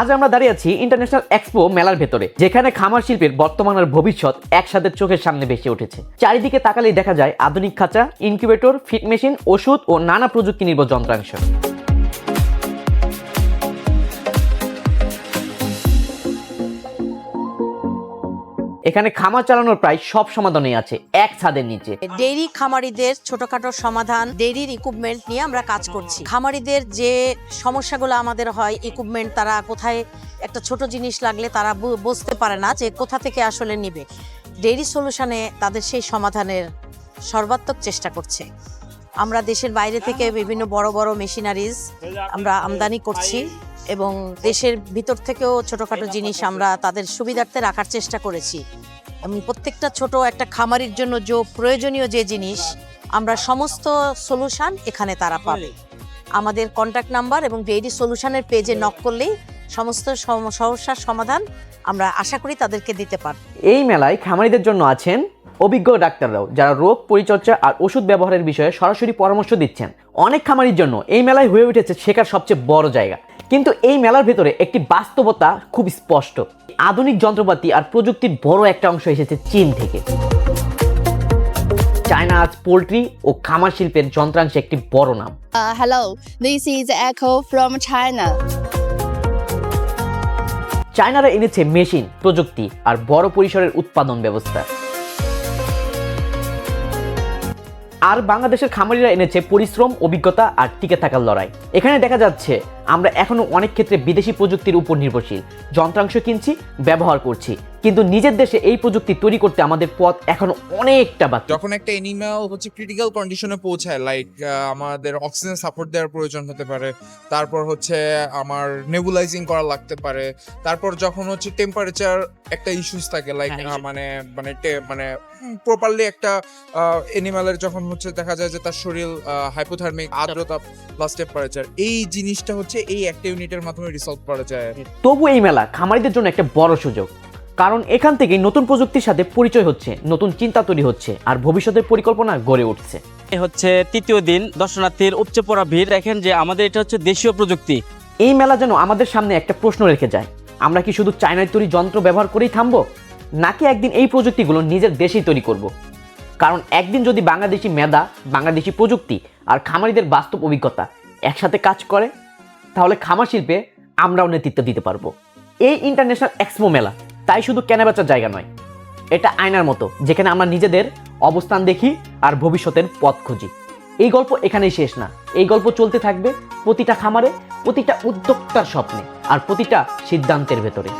আজ আমরা দাঁড়িয়ে আছি ইন্টারন্যাশনাল এক্সপো মেলার ভেতরে, যেখানে খামার শিল্পের বর্তমান আর ভবিষ্যৎ একসাথে চোখের সামনে ভেসে উঠেছে। চারিদিকে তাকালেই দেখা যায় আধুনিক খাঁচা ইনকিউবেটর ফিট মেশিন ওষুধ ও নানা প্রযুক্তি নির্ভর যন্ত্রাংশ। এখানে খামার চালানোর প্রায় সব সমাধানই আছে, এক ছাদের নিচে। ডেইরি খামারিদের ছোটখাটো সমাধান, ডেইরির ইকুইপমেন্ট নিয়ে আমরা কাজ করছি। খামারিদের যে সমস্যাগুলো আমাদের হয় ইকুইপমেন্ট তারা কোথায়, একটা ছোট জিনিস লাগলে তারা বুঝতে পারে না যে কোথা থেকে আসলে নিবে। ডেইরি সলিউশনে তাদের সেই সমাধানের সর্বাত্মক চেষ্টা করছে। আমরা দেশের বাইরে থেকে বিভিন্ন বড় বড় মেশিনারিজ আমরা আমদানি করছি। এবং দেশের ভিতর থেকেও ছোটখাটো জিনিস আমরা তাদের সুবিধার্থে রাখার চেষ্টা করেছি। এবং প্রত্যেকটা ছোট একটা খামারির জন্য যে প্রয়োজনীয় যে জিনিস আমরা সমস্ত সলিউশন এখানে তারা পাবে। আমাদের কন্ট্যাক্ট নাম্বার এবং ডেইরি সলিউশনের পেজে নক করলেই সমস্ত সমস্যার সমাধান আমরা আশা করি তাদেরকে দিতে পারব। এই মেলায় খামারিদের জন্য আছেন অভিজ্ঞ ডাক্তাররাও যারা রোগ পরিচর্যা আর ওষুধ ব্যবহারের বিষয়ে সরাসরি পরামর্শ দিচ্ছেন। অনেক খামারির জন্য এই মেলায় হয়ে উঠেছে শেখার সবচেয়ে বড় জায়গা। কিন্তু এই মেলার ভেতরে একটি বাস্তবতা খুব স্পষ্ট। আধুনিক যন্ত্রপাতি আর প্রযুক্তির বড় একটা অংশ এসেছে চীন থেকে। চায়না আজ পোলট্রি ও খামার শিল্পের যন্ত্রাংশে একটি বড় নাম। Hello, this is Echo from China. চায়নারা এনেছে মেশিন প্রযুক্তি আর বড় পরিসরের উৎপাদন ব্যবস্থা। আর বাংলাদেশের খামারিরা এনেছে পরিশ্রম অভিজ্ঞতা আর টিকে থাকার লড়াই। এখানে দেখা যাচ্ছে আমরা এখনও অনেক ক্ষেত্রে বিদেশি প্রযুক্তির উপর নির্ভরশীল। যন্ত্রাংশ কিনছি ব্যবহার করছি। কিন্তু নিজের দেশে এই প্রযুক্তি তৈরি করতে আমাদের পথ এখনও অনেকটা বাকি। যখন একটা এনিম্যাল হচ্ছে ক্রিটিক্যাল কন্ডিশনে পৌঁছায় লাইক আমাদের অক্সিজেন সাপোর্ট দেওয়ার প্রয়োজন হতে পারে তারপর হচ্ছে আমার নেবুলাইজিং করা লাগতে পারে তারপর যখন হচ্ছে টেম্পারেচার একটা ইস্যুস থাকে লাইক হ্যাঁ, মানে মানে মানে প্রপারলি একটা এনিম্যালের যখন হচ্ছে দেখা যায় যে তার শরীর হাইপোথার্মিক আর্দ্রতা প্লাস টেম্পারেচার এই জিনিসটা হচ্ছে এই একটা ইউনিটের মাধ্যমে রিসলভ করা যায়। তবু এই মেলা খামারিদের জন্য একটা বড় সুযোগ। কারণ এখান থেকে নতুন প্রযুক্তির সাথে পরিচয় হচ্ছে নতুন চিন্তা তৈরি হচ্ছে আর ভবিষ্যতের পরিকল্পনা গড়ে উঠছে। এ হচ্ছে তৃতীয় দিন দর্শনার্থীর উপচে পড়া ভিড়। দেখেন যে আমাদের এটা হচ্ছে দেশীয় প্রযুক্তি। এই মেলা যেন আমাদের সামনে একটা প্রশ্ন রেখে যায় আমরা কি শুধু চায়নায় তৈরি যন্ত্র ব্যবহার করেই থামবো নাকি একদিন এই প্রযুক্তিগুলো নিজের দেশেই তৈরি করব। কারণ একদিন যদি বাংলাদেশি মেধা বাংলাদেশি প্রযুক্তি আর খামারিদের বাস্তব অভিজ্ঞতা একসাথে কাজ করে তাহলে খামার শিল্পে আমরাও নেতৃত্ব দিতে পারব। এই ইন্টারন্যাশনাল এক্সপো মেলা, তাই শুধু কেনাবেচার জায়গা নয়, এটা আয়নার মতো, যেখানে আমরা নিজেদের অবস্থান দেখি আর ভবিষ্যতের পথ খুঁজি। এই গল্প এখানেই শেষ না, এই গল্প চলতে থাকবে প্রতিটা খামারে, প্রতিটা উদ্যোক্তার স্বপ্নে, আর প্রতিটা সিদ্ধান্তের ভেতরে।